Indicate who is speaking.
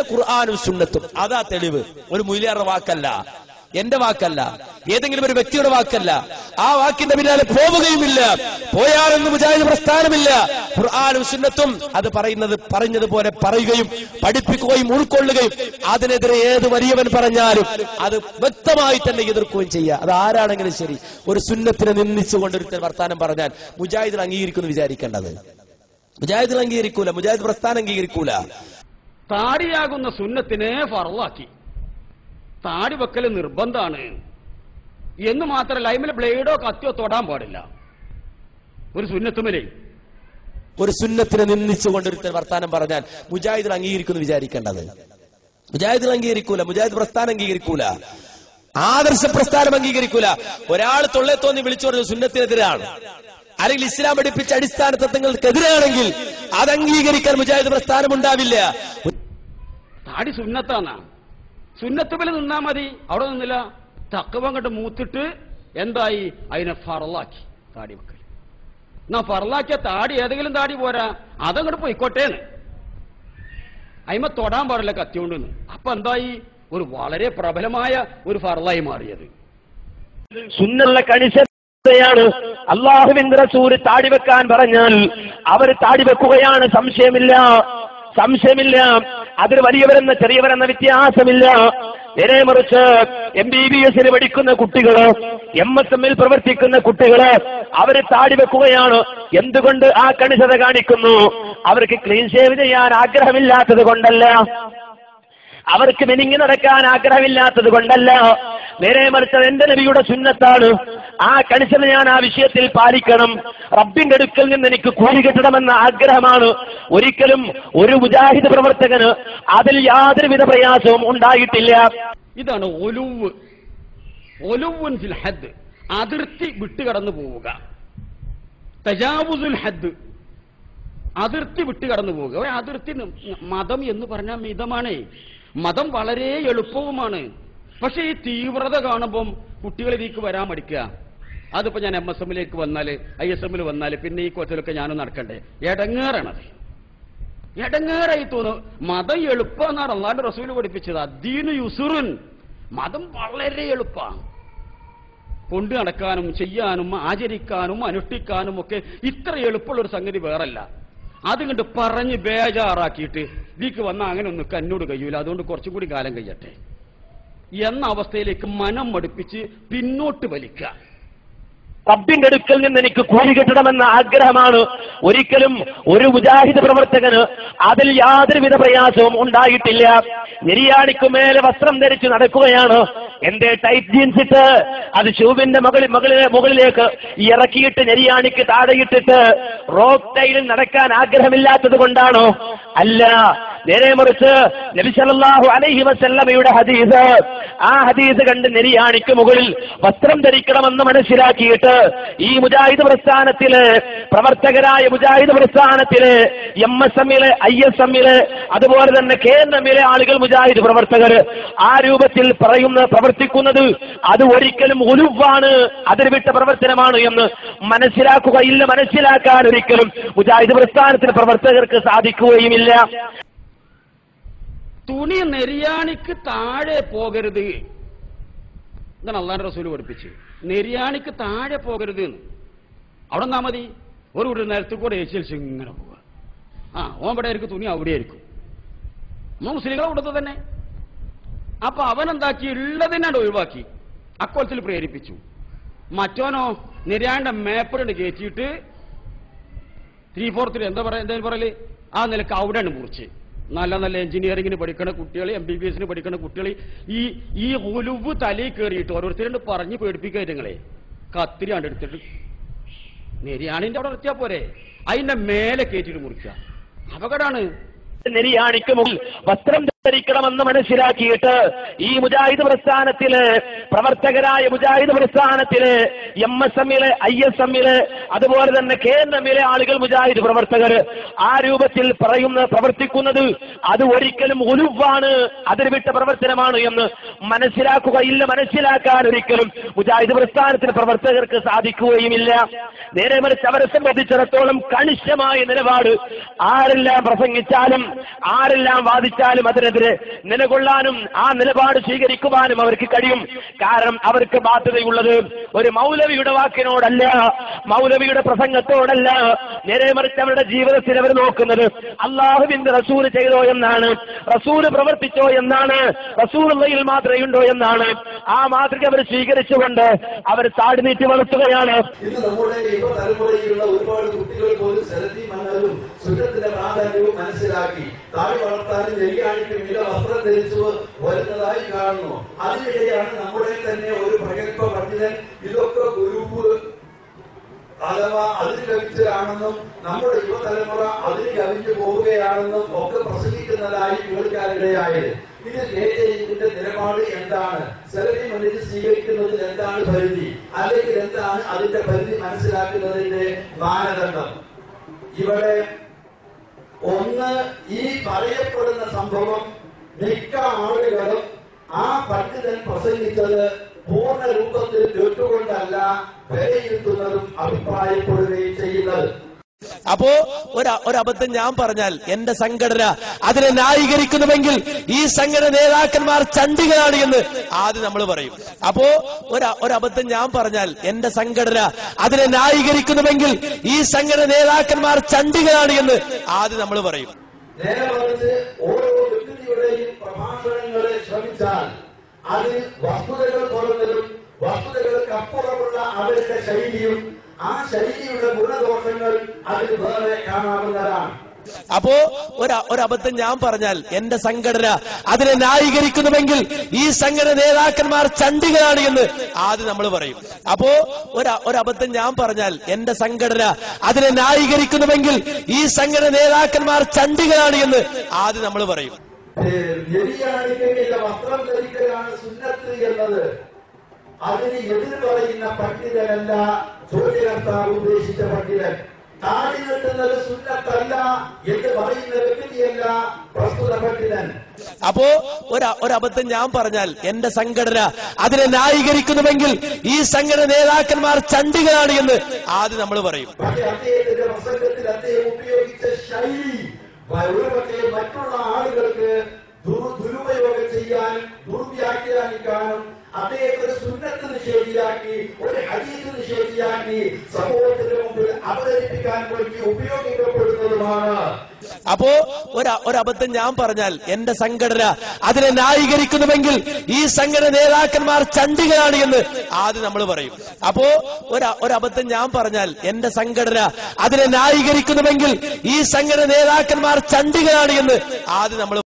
Speaker 1: ഇവിടെ ഖുർആാനും സുന്നത്തും. അതാ തെളിവ്. ഒരു മൂല്യാറുടെ വാക്കല്ല. എന്റെ വാക്കല്ല. ഏതെങ്കിലും ഒരു വ്യക്തിയുടെ വാക്കല്ല. ആ വാക്കിന്റെ പിന്നാലെ പോവുകയുമില്ല. പോയാലെന്ന് മുജാഹിദ് പ്രസ്ഥാനമില്ല. ഖുർആാനും സുന്നത്തും അത് പറയുന്നത് പറഞ്ഞതുപോലെ പറയുകയും പഠിപ്പിക്കുകയും ഉൾക്കൊള്ളുകയും അതിനെതിരെ ഏത് വലിയവൻ പറഞ്ഞാലും അത് വ്യക്തമായി തന്നെ എതിർക്കുകയും ചെയ്യുക. അത് ആരാണെങ്കിലും ശരി. ഒരു സുന്നത്തിനെ നിന്ദിച്ചുകൊണ്ട് ഒരു വർത്താനം പറഞ്ഞാൽ മുജാഹിദിൽ അംഗീകരിക്കുന്നു വിചാരിക്കേണ്ടത്. മുജാഹിദിൽ അംഗീകരിക്കൂല. മുജാഹിദ് പ്രസ്ഥാനം അംഗീകരിക്കൂല.
Speaker 2: താടിയാകുന്ന സുന്നത്തിനെ ഫറവാക്കി താടി വെക്കൽ നിർബന്ധമാണ് എന്ന് മാത്രം ലൈമിൽ ബ്ലേഡോ കത്തിയോ തൊടാൻ പാടില്ല. ഒരു സുന്നത്തുമലേ
Speaker 1: ഒരു സുന്നത്തിനെ നിന്ദിച്ചുകൊണ്ട് ഒരു വർത്താനം പറഞ്ഞാൽ മുജാഹിദിൽ അംഗീകരിക്കുന്നു വിചാരിക്കേണ്ടത്. മുജാഹിദ് അംഗീകരിക്കൂല മുജാഹിദ് പ്രസ്ഥാനം അംഗീകരിക്കൂല. ആദർശ പ്രസ്ഥാനം അംഗീകരിക്കൂല. ഒരാൾ തൊള്ളെ തോന്നി വിളിച്ചു പറഞ്ഞു സുന്നത്തിനെതിരാണ്. അല്ലെങ്കിൽ ഇസ്ലാം പഠിപ്പിച്ച അടിസ്ഥാന തത്വങ്ങൾക്കെതിരാണെങ്കിൽ അത് അംഗീകരിക്കാൻ മുജാഹിദ് പ്രസ്ഥാനം ഉണ്ടാവില്ല
Speaker 2: താടി സുന്നത്താണ് സുന്നത്തുമല നിന്നാ മതി. അവിടെ നിന്നില്ല. തക്കവം കണ്ട് മൂത്തിട്ട് എന്തായി? അതിനെ ഫറലാക്കി താടി വെക്കൽ എന്നാ ഫറലാക്കിയ താടി ഏതെങ്കിലും താടി പോരാ. അതങ്ങോട്ട് പോയിക്കോട്ടേന്ന്. അയിമ തൊടാൻ പാടില്ല കത്തിയോണ്ടെന്ന്. അപ്പൊ എന്തായി? ഒരു വളരെ പ്രബലമായ ഒരു ഫറലായി മാറിയത്.
Speaker 3: സുന്നുള്ള കണിശതയാണ് അള്ളാഹുവിന്റെ താടി വെക്കാൻ പറഞ്ഞാൽ അവർ താടി വെക്കുകയാണ്. സംശയമില്ല. സംശയമില്ല. അതിൽ വലിയവരെന്ന ചെറിയവരെന്ന വ്യത്യാസമില്ല. നേരെ മറിച്ച് എം ബി ബി എസിന് പഠിക്കുന്ന കുട്ടികൾ എം എസ് എമ്മിൽ പ്രവർത്തിക്കുന്ന കുട്ടികൾ അവർ താടി വെക്കുകയാണ്. എന്തുകൊണ്ട് ആ കണിശത കാണിക്കുന്നു? അവർക്ക് ക്ലീൻ ഷേവ് ചെയ്യാൻ ആഗ്രഹമില്ലാത്തത് കൊണ്ടല്ല. അവർക്ക് മെനിങ്ങി നടക്കാൻ ആഗ്രഹമില്ലാത്തത് കൊണ്ടല്ല. നേരെ മറിച്ചത് എന്റെ നബിയുടെ സുന്നത്താണ്. ആ കണിച്ചത് ഞാൻ ആ വിഷയത്തിൽ പാലിക്കണം. റബ്ബിന്റെ അടുക്കൽ നിന്ന് എനിക്ക് കൂലി കിട്ടണമെന്ന ആഗ്രഹമാണ്. ഒരിക്കലും ഒരു മുജാഹിദ് പ്രവർത്തകന് അതിൽ യാതൊരുവിധ പ്രയാസവും ഉണ്ടായിട്ടില്ല.
Speaker 2: ഇതാണ് ഒലുവ്. ഒലുവുൻ ഫിൽ ഹദ്. അതിർത്തി വിട്ടുകടന്നു പോവുക. തജാവുസുൽ ഹദ്. അതിർത്തി വിട്ടുകടന്നു പോവുക. അതിർത്തി മതം എന്ന് പറഞ്ഞാൽ മിതമാണേ. മതം വളരെ എളുപ്പവുമാണ്. പക്ഷെ ഈ തീവ്രത കാണുമ്പം കുട്ടികൾ ഇതിലേക്ക് വരാൻ മടിക്കുക. അതിപ്പോ ഞാൻ എം എസ് എമ്മിലേക്ക് വന്നാൽ ഐ എസ് എമ്മിൽ വന്നാൽ പിന്നെ ഈ കൊച്ചിലൊക്കെ ഞാനും നടക്കണ്ടേ? എടങ്ങേറാണത്. എടങ്ങേറായി തോന്നും. മതം എളുപ്പമെന്നാണ് അള്ളാന്റെ റസൂൽ പഠിപ്പിച്ചത്. അദ്ദീന് യുസുറുൻ. മതം വളരെ എളുപ്പമാണ്. കൊണ്ടു നടക്കാനും ചെയ്യാനും ആചരിക്കാനും അനുഷ്ഠിക്കാനും ഒക്കെ ഇത്ര എളുപ്പമുള്ള ഒരു സംഗതി വേറല്ല. അതുകൊണ്ട് പറഞ്ഞ് ബേജാറാക്കിയിട്ട് ഇതിക്ക് വന്ന അങ്ങനെ ഒന്നും കന്നോട് കഴിയൂല. അതുകൊണ്ട് കുറച്ചും കൂടി കാലം കഴിയട്ടെ. എന്ന അവസ്ഥയിലേക്ക് മനം മടുപ്പിച്ച് പിന്നോട്ട് വലിക്കുക.
Speaker 3: റബ്ബിന്റെ അടുക്കൽ നിന്ന് എനിക്ക് കൂലി കിട്ടണമെന്ന ആഗ്രഹമാണ്. ഒരിക്കലും ഒരു മുജാഹിദ് പ്രവർത്തകന് അതിൽ യാതൊരുവിധ പ്രയാസവും ഉണ്ടായിട്ടില്ല. നിര്യാണിക്കു മേലെ വസ്ത്രം ധരിച്ച് നടക്കുകയാണ്. എന്റെ ടൈറ്റ് ജീൻസ് ഇട്ട് അത് ഷൂവിന്റെ മുകളിൽ മകളിലെ മുകളിലേക്ക് ഇറക്കിയിട്ട് നെരിയാണിക്ക് താഴെയിട്ടിട്ട് റോക്ക് ടൈലിൽ നടക്കാൻ ആഗ്രഹമില്ലാത്തത് കൊണ്ടാണോ? അല്ല നേരെ മറിച്ച് നബിസലാഹു അലൈഹി വസല്ലമയുടെ ഹദീസ്. ആ ഹദീസ് കണ്ട് നെരിയാണിക്ക് മുകളിൽ വസ്ത്രം ധരിക്കണമെന്ന് മനസ്സിലാക്കിയിട്ട് ഈ മുജാഹിദ് പ്രസ്ഥാനത്തിൽ പ്രവർത്തകരായ മുജാഹിദ് പ്രസ്ഥാനത്തിൽ എം എസ് എമ്മിൽ ഐ എസ് എമ്മിൽ അതുപോലെ തന്നെ കെ എൻ എമ്മിലെ ആളുകൾ മുജാഹിദ് പ്രവർത്തകർ ആ രൂപത്തിൽ പറയുന്ന പ്രവർത്തിക്കുന്നത് അത് ഒരിക്കലും ഉരുവാണ് അതിർവിട്ട പ്രവർത്തനമാണ് എന്ന് മനസ്സിലാക്കുക ഇല്ല മനസ്സിലാക്കാൻ ഒരിക്കലും മുജാഹിദ് പ്രസ്ഥാനത്തിന് പ്രവർത്തകർക്ക് സാധിക്കുകയുമില്ല.
Speaker 2: തുണി നെരിയാണിക്ക് താഴെ പോകരുത്. ഇതാണ് അള്ളാന്റെ റസൂൽ പഠിപ്പിച്ച് നെരിയാണിക്ക് താഴെ പോകരുത് എന്ന്. അവിടെ നിന്നാ മതി. ഒരു ഒരു നേരത്തിൽ കൂടെ ഏച്ചിൽ ഇങ്ങനെ പോവുക. ആ ഇവിടെ ആയിരിക്കും തുണി അവിടെ ആയിരിക്കും. നമ്മൾ മുസ്ലിങ്ങളെ കൊടുത്തു തന്നെ. അപ്പൊ അവൻ എന്താക്കി? ഉള്ളതിനാണ് ഒഴിവാക്കി. അക്കോലത്തിൽ പ്രേരിപ്പിച്ചു. മറ്റോനോ നിര്യാണ്ട മേപ്പറുണ്ട് കയറ്റിയിട്ട് ത്രീ ഫോർത്തിൽ എന്താ പറയാ എന്താ പറയൽ? ആ നിലയ്ക്ക് അവിടെയാണ് മുറിച്ച്. നല്ല നല്ല എഞ്ചിനീയറിംഗിന് പഠിക്കണ കുട്ടികൾ എം ബി ബി എസിന് പഠിക്കണ കുട്ടികൾ ഈ ഈ ഒലുവ് തലയിൽ കയറിയിട്ട് ഓരോരുത്തരും പറഞ്ഞ് പേടിപ്പിക്കുക നിങ്ങളെ കത്തിരി കണ്ടെടുത്തിട്ട് നെരിയാണിന്റെ അവിടെ നിർത്തിയാ പോരെ. അതിന്റെ മേലെ കയറ്റിട്ട് മുറിക്കുക. അപകടമാണ്
Speaker 3: നെരിയാണിക്ക് മുകളിൽ വസ്ത്രം ധരിക്കണമെന്ന് മനസ്സിലാക്കിയിട്ട് ഈ മുജാഹിദ് പ്രസ്ഥാനത്തിൽ പ്രവർത്തകരായ മുജാഹിദ് പ്രസ്ഥാനത്തിൽ എം എസ് എമ്മിൽ ഐ എസ് എമ്മിൽ അതുപോലെ തന്നെ കെ എൻ എമ്മിലെ ആളുകൾ മുജാഹിദ് പ്രവർത്തകർ ആ രൂപത്തിൽ പറയുന്ന പ്രവർത്തിക്കുന്നത് അത് ഒരിക്കലും ഉരുവാണ് അതിർവിട്ട പ്രവർത്തനമാണ് എന്ന് മനസ്സിലാക്കുകയില്ല. മനസ്സിലാക്കാൻ ഒരിക്കലും മുജാഹിദ് പ്രസ്ഥാനത്തിന് പ്രവർത്തകർക്ക് സാധിക്കുകയുമില്ല. നേരെ മറിച്ച് അവരെ സംബന്ധിച്ചിടത്തോളം കണിശമായ നിലപാട് ആരെല്ലാം പ്രസംഗിച്ചാലും ആരെല്ലാം വാദിച്ചാലും അതിനെതിരെ അള്ളാഹുവിനെതിരെ നിലകൊള്ളാനും ആ നിലപാട് സ്വീകരിക്കുവാനും അവർക്ക് കഴിയും. കാരണം അവർക്ക് ബാധ്യതയുള്ളത് ഒരു മൗലവിയുടെ വാക്കിനോടല്ല മൗലവിയുടെ പ്രസംഗത്തോടല്ല. നേരെ മറിച്ച് അവരുടെ ജീവിതത്തിൽ അവർ നോക്കുന്നത് അള്ളാഹുവിന്റെ റസൂൽ ചെയ്തോ എന്നാണ് റസൂൽ പ്രവർത്തിച്ചോ എന്നാണ് റസൂൽ മാത്രമേ ഉണ്ടോ എന്നാണ്. ആ മാതൃക അവർ സ്വീകരിച്ചുകൊണ്ട് അവർ താടിനീറ്റ് വളർത്തുകയാണ്.
Speaker 4: ഒരുപാട് കുട്ടികൾ പോലും സെലത്തി മണ്ണലും സുഖത്തിന്റെ പ്രാധാന്യവും മനസ്സിലാക്കി. താഴെ വളർത്താനും നെയ്യാണിക്കും ഇല വസ്ത്രം ധരിച്ചു വരുന്നതായി കാണുന്നു. അതിനിടെയാണ് നമ്മുടെ തന്നെ ഒരു പ്രഗത്ഭ പണ്ഡിതൻ ഇതൊക്കെ ഗ്രൂപ്പ് അഥവാ അതിന് ലഭിച്ചതാണെന്നും നമ്മുടെ യുവതലമുറ അതിന് കവിഞ്ഞു പോവുകയാണെന്നും ഒക്കെ പ്രസംഗിക്കുന്നതായി കേൾക്കാനിടയായത്. ഇത് കെ ജെ യുവിന്റെ നിലപാട് എന്താണ്? സെലഫി മണ്ണിൽ സ്വീകരിക്കുന്നതിൽ എന്താണ് പരിധി? അല്ലെങ്കിൽ എന്താണ് അതിന്റെ പരിധി മനസ്സിലാക്കുന്നതിന്റെ മാനദണ്ഡം? ഇവിടെ ഒന്ന് ഈ പറയപ്പെടുന്ന സംഭവം മിക്ക ആളുകളും ആ പണ്ഡിതൻ പ്രസംഗിച്ചത് പൂർണ രൂപത്തിൽ കേട്ടുകൊണ്ടല്ല വിലയിരുത്തുന്നതും അഭിപ്രായപ്പെടുകയും ചെയ്യുന്നത്.
Speaker 1: അപ്പോ ഒരു ഒരബദ്ധം ഞാൻ പറഞ്ഞാൽ എന്റെ സംഘടന അതിനെ ന്യായീകരിക്കുന്നുവെങ്കിൽ ഈ സംഘടന നേതാക്കന്മാർ ചണ്ടികളാണ് എന്ന് ആദ്യം നമ്മൾ പറയും. അപ്പോ ഒരു ഒരബദ്ധം ഞാൻ പറഞ്ഞാൽ എന്റെ സംഘടന അതിനെ ന്യായീകരിക്കുന്നുവെങ്കിൽ ഈ സംഘടന നേതാക്കന്മാർ ചണ്ടികളാണ് എന്ന് ആദ്യം നമ്മൾ പറയും.
Speaker 4: ഓരോ വ്യക്തിയുടെയും പ്രഭാഷണങ്ങളെ ശ്രമിച്ചാൽ അതിൽ വസ്തുതകൾ തുറന്നതും വസ്തുതകൾക്ക് അപ്പുറമുള്ള അവരുടെ ശൈലിയും ആ ശൈലിയുടെ ഗുണദോഷങ്ങൾ അതിൽ വേറെ കാണാവുന്നതാണ്.
Speaker 1: അപ്പോ ഒരു ഒരബദ്ധം ഞാൻ പറഞ്ഞാൽ എന്റെ സംഘടന അതിനെ ന്യായീകരിക്കുന്നുവെങ്കിൽ ഈ സംഘടന നേതാക്കന്മാർ ചണ്ടികളാണ് എന്ന് ആദ്യം നമ്മൾ പറയും. അപ്പോ ഒരു ഒരബദ്ധം ഞാൻ പറഞ്ഞാൽ എന്റെ സംഘടന അതിനെ ന്യായീകരിക്കുന്നുവെങ്കിൽ ഈ സംഘടന നേതാക്കന്മാർ ചണ്ടികളാണ് എന്ന് ആദ്യം നമ്മൾ പറയും.
Speaker 4: വസ്ത്രം ധരിക്കലാണ് സുന്നത്ത് എന്നത്. അതിന് എതിർ പറയുന്ന പണ്ഡിതനല്ല ചോദ്യകർത്താവ് ഉദ്ദേശിച്ച പണ്ഡിതൻ. താടി കെട്ടുന്നത് സുന്നത്തല്ല എന്ന് പറയുന്ന വ്യക്തിയല്ല പ്രസ്തുത പണ്ഡിതൻ.
Speaker 1: അപ്പോ ഒരു ഒരബദ്ധം ഞാൻ പറഞ്ഞാൽ എന്റെ സംഘടന അതിനെ ന്യായീകരിക്കുന്നുവെങ്കിൽ ഈ സംഘടന നേതാക്കന്മാർ ചണ്ടികളാണ് എന്ന് ആദ്യം നമ്മൾ പറയും.
Speaker 4: പക്ഷെ അദ്ദേഹത്തിന്റെ പ്രസംഗത്തിൽ അദ്ദേഹം ഉപയോഗിച്ച ശൈലി ഒരുപക്ഷെ മറ്റുള്ള ആളുകൾക്ക് നിഷേധിയാക്കി ഒരു ഹദീസ് ശരിയാക്കി സമൂഹത്തിന് മുമ്പിൽ അവതരിപ്പിക്കാൻ വേണ്ടി ഉപയോഗിക്കപ്പെടുന്നതുമാണ്.
Speaker 1: അപ്പോ ഒരു ഒരബദ്ധം ഞാൻ പറഞ്ഞാൽ എന്റെ സംഘടന അതിനെ ന്യായീകരിക്കുന്നുവെങ്കിൽ ഈ സംഘടന നേതാക്കന്മാർ ചണ്ടികളാണ് എന്ന് ആദ്യം നമ്മൾ പറയും. അപ്പോ ഒരു ഒരബദ്ധം ഞാൻ പറഞ്ഞാൽ എന്റെ സംഘടന അതിനെ ന്യായീകരിക്കുന്നുവെങ്കിൽ ഈ സംഘടന നേതാക്കന്മാർ ചണ്ടികളാണ് എന്ന് ആദ്യം നമ്മൾ